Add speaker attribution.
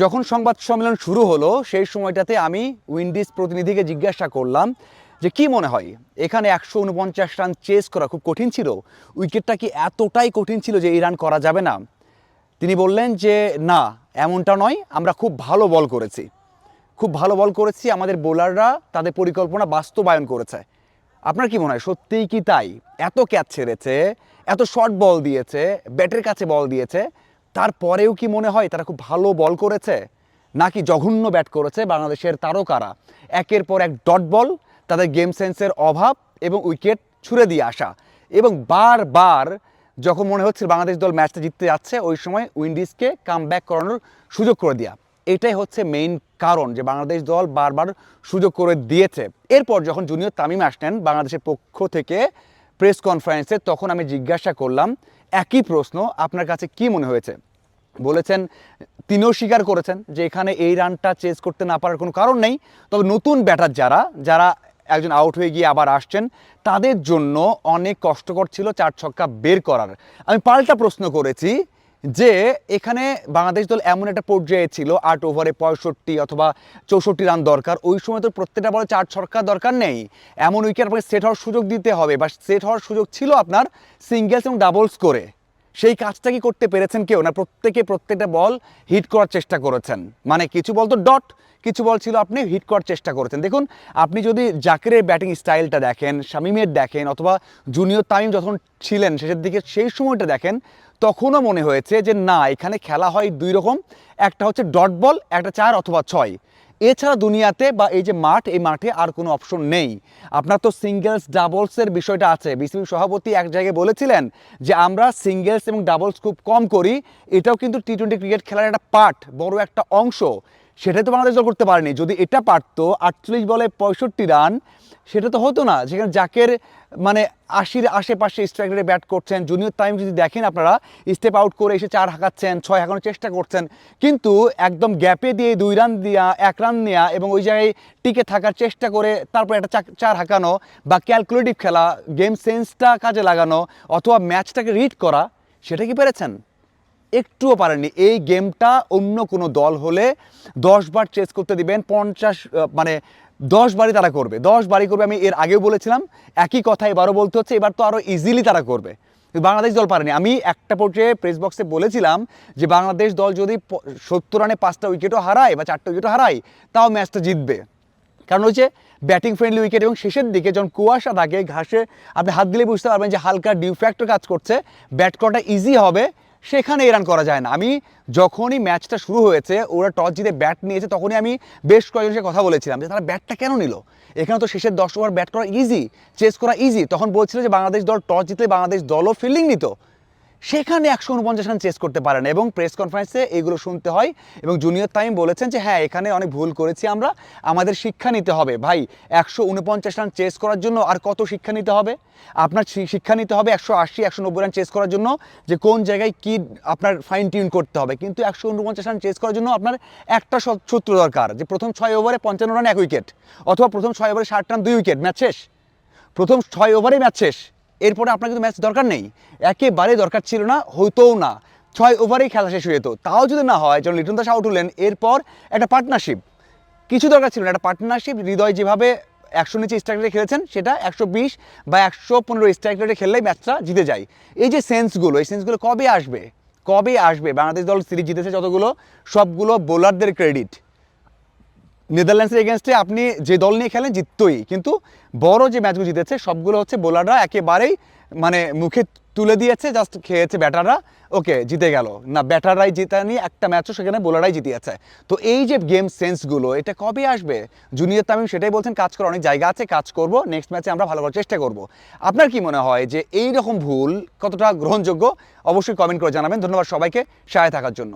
Speaker 1: যখন সংবাদ সম্মেলন শুরু হলো, সেই সময়টাতে আমি উইন্ডিজ প্রতিনিধিকে জিজ্ঞাসা করলাম যে কি মনে হয়, এখানে একশো উনপঞ্চাশ রান চেস করা খুব কঠিন ছিল, উইকেটটা কি এতটাই কঠিন ছিল যে এই রান করা যাবে না? তিনি বললেন যে, না, এমনটা নয়, আমরা খুব ভালো বল করেছি। খুব ভালো বল করেছি, আমাদের বোলাররা তাদের পরিকল্পনা বাস্তবায়ন করেছে। আপনার কি মনে হয়, সত্যিই কি তাই? এত ক্যাচ ছেড়েছে, এত শর্ট বল দিয়েছে, ব্যাটের কাছে বল দিয়েছে তারপরেও কি মনে হয় তারা খুব ভালো বল করেছে? নাকি জঘন্য ব্যাট করেছে বাংলাদেশের তারকারা? একের পর এক ডট বল, তাদের গেম সেন্সের অভাব এবং উইকেট ছুড়ে দিয়ে আসা। এবং বারবার যখন মনে হচ্ছে বাংলাদেশ দল ম্যাচটা জিততে যাচ্ছে, ওই সময় উইন্ডিজকে কাম ব্যাক করানোর সুযোগ করে দেওয়া এটাই হচ্ছে মেইন কারণ যে বাংলাদেশ দল বারবার সুযোগ করে দিয়েছে। এরপর যখন জুনিয়র তামিম আসলেন বাংলাদেশের পক্ষ থেকে প্রেস কনফারেন্সে তখন আমি জিজ্ঞাসা করলাম একই প্রশ্ন আপনার কাছে কি মনে হয়েছে? বলেছেন, তিনিও স্বীকার করেছেন যে এখানে এই রানটা চেস করতে না পারার কোনো কারণ নেই। তবে নতুন ব্যাটার যারা যারা একজন আউট হয়ে গিয়ে আবার আসছেন, তাদের জন্য অনেক কষ্টকর ছিল চার ছক্কা বের করার। আমি পাল্টা প্রশ্ন করেছি যে এখানে বাংলাদেশ দল এমন একটা পর্যায়ে ছিল, আট ওভারে পঁয়ষট্টি অথবা চৌষট্টি রান দরকার। ওই সময় তো প্রত্যেকটা বলে চার ছক্কা দরকার নেই। এমন উইকেট আপনাকে সেট হওয়ার সুযোগ দিতে হবে বা সেট হওয়ার সুযোগ ছিল আপনার সিঙ্গেলস এবং ডাবলস করে। সেই কাজটা কি করতে পেরেছেন কেউ? না প্রত্যেকে প্রত্যেকটা বল হিট করার চেষ্টা করেছেন? মানে কিছু বল তো ডট কিছু বল ছিল আপনি হিট করার চেষ্টা করেছেন। দেখুন, আপনি যদি জাকিরের ব্যাটিং স্টাইলটা দেখেন, শামিমের দেখেন, অথবা জুনিয়র তামিম যখন ছিলেন, শেষের দিকে সেই সময়টা দেখেন তখনও মনে হয়েছে যে না, এখানে খেলা হয় দুই রকম। একটা হচ্ছে ডট বল, একটা চার অথবা ছয়। এছাড়া দুনিয়াতে বা এই যে মাঠ, এই মাঠে আর কোনো অপশন নেই। আপনার তো সিঙ্গেলস ডাবলসের বিষয়টা আছে। বিসিবি সভাপতি এক জায়গায় বলেছিলেন যে আমরা সিঙ্গেলস এবং ডাবলস খুব কম করি। এটাও কিন্তু টি টোয়েন্টি ক্রিকেট খেলার একটা পার্ট বড় একটা অংশ। সেটাই তো বাংলাদেশ দল করতে পারেনি। যদি এটা পারতো, আটচল্লিশ বলে পঁয়ষট্টি রান, সেটা তো হতো না। যেখানে জাকের মানে আশির আশেপাশে স্ট্রাইক রেটে ব্যাট করছেন। জুনিয়র টাইম যদি দেখেন আপনারা স্টেপ আউট করে এসে চার হাঁকাচ্ছেন, ছয় হাঁকানোর চেষ্টা করছেন। কিন্তু একদম গ্যাপে দিয়ে দুই রান দেওয়া এক রান নেওয়া এবং ওই জায়গায় টিকে থাকার চেষ্টা করে তারপর একটা চার হাঁকানো বা ক্যালকুলেটিভ খেলা গেম সেন্সটা কাজে লাগানো অথবা ম্যাচটাকে রিড করা, সেটা কি পেরেছেন? একটুও পারেননি। এই গেমটা অন্য কোনো দল হলে দশ বার চেস করতে দিবেন, পঞ্চাশ মানে দশ বারই তারা করবে। দশ বারই করবে, আমি এর আগেও বলেছিলাম, একই কথা এবারও বলতে হচ্ছে, এবার তো আরও ইজিলি তারা করবে। বাংলাদেশ দল পারেনি। আমি একটা পর্যায়ে প্রেস বক্সে বলেছিলাম যে, বাংলাদেশ দল যদি সত্তর রানে পাঁচটা উইকেটও হারায় বা চারটা উইকেটও হারায়, তাও ম্যাচটা জিতবে। কারণ হচ্ছে ব্যাটিং ফ্রেন্ডলি উইকেট এবং শেষের দিকে যখন কুয়াশা থাকে, ঘাসে আপনি হাত দিলে বুঝতে পারবেন যে, হালকা ডিউ ফ্যাক্টর কাজ করছে ব্যাট করাটা ইজি হবে সেখানে রান করা যায় না। আমি যখনই ম্যাচটা শুরু হয়েছে, ওরা টস জিতে ব্যাট নিয়েছে, তখনই আমি বেশ কয়েকজনের কথা বলেছিলাম যে, তারা ব্যাটটা কেন নিল? এখানে তো শেষের দশ ওভার ব্যাট করা ইজি চেস করা ইজি তখন বলছিল যে, বাংলাদেশ দল টস জিতলে বাংলাদেশ দলও ফিল্ডিং নিত। সেখানে একশো উনপঞ্চাশ রান চেস করতে পারে না এবং প্রেস কনফারেন্সে এগুলো শুনতে হয় এবং জুনিয়র তাইম বলেছেন যে হ্যাঁ এখানে অনেক ভুল করেছি আমরা, আমাদের শিক্ষা নিতে হবে। ভাই, একশো উনপঞ্চাশ রান চেস করার জন্য আর কত শিক্ষা নিতে হবে? আপনার শিক্ষা নিতে হবে একশো আশি, একশো নব্বই রান চেস করার জন্য যে, কোন জায়গায় কি আপনার ফাইন টিউন করতে হবে। কিন্তু একশো উনপঞ্চাশ রান চেস করার জন্য আপনার একটা সূত্র দরকার যে, প্রথম ছয় ওভারে পঞ্চান্ন রান এক উইকেট অথবা প্রথম ছয় ওভারে ষাট রান দুই উইকেট ম্যাচ শেষ। প্রথম ছয় ওভারেই ম্যাচ শেষ। এরপরে আপনার কিন্তু ম্যাচ দরকার নেই। একেবারে দরকার ছিল না, হইতোও না। ছয় ওভারেই খেলা শেষ হয়ে যেত। তাও যদি না হয় যখন লিটন দাস আউট হলেন, এরপর একটা পার্টনারশিপ কিছু দরকার ছিল না, একটা পার্টনারশিপ হৃদয় যেভাবে একশো নিচে স্ট্রাইক রেটে খেলেছেন, সেটা একশো বিশ বা একশো পনেরো স্ট্রাইক রেটে খেললেই ম্যাচটা জিতে যায়। এই যে সেন্সগুলো এই সেন্সগুলো কবে আসবে? কবে আসবে? বাংলাদেশ দল সিরিজ জিতেছে যতগুলো, সবগুলো বোলারদের ক্রেডিট নেদারল্যান্ডসের এগেনস্টে আপনি যে দল নিয়ে খেলেন জিততই। কিন্তু বড় যে ম্যাচগুলো জিতেছে, সবগুলো হচ্ছে বোলাররা একেবারেই মানে মুখে তুলে দিয়েছে জাস্ট খেয়েছে ব্যাটাররা ওকে, জিতে গেল। না ব্যাটাররাই জিতানি, একটা ম্যাচও সেখানে বোলাররাই জিতিয়েছে। তো এই যে গেম সেন্সগুলো এটা কবে আসবে? জুনিয়র তামিম সেটাই বলছেন, কাজ করার অনেক জায়গা আছে, কাজ করব নেক্সট ম্যাচে আমরা ভালো করার চেষ্টা করব। আপনার কি মনে হয় যে এই রকম ভুল কতটা গ্রহণযোগ্য? অবশ্যই কমেন্ট করে জানাবেন। ধন্যবাদ সবাইকে সহায় থাকার জন্য।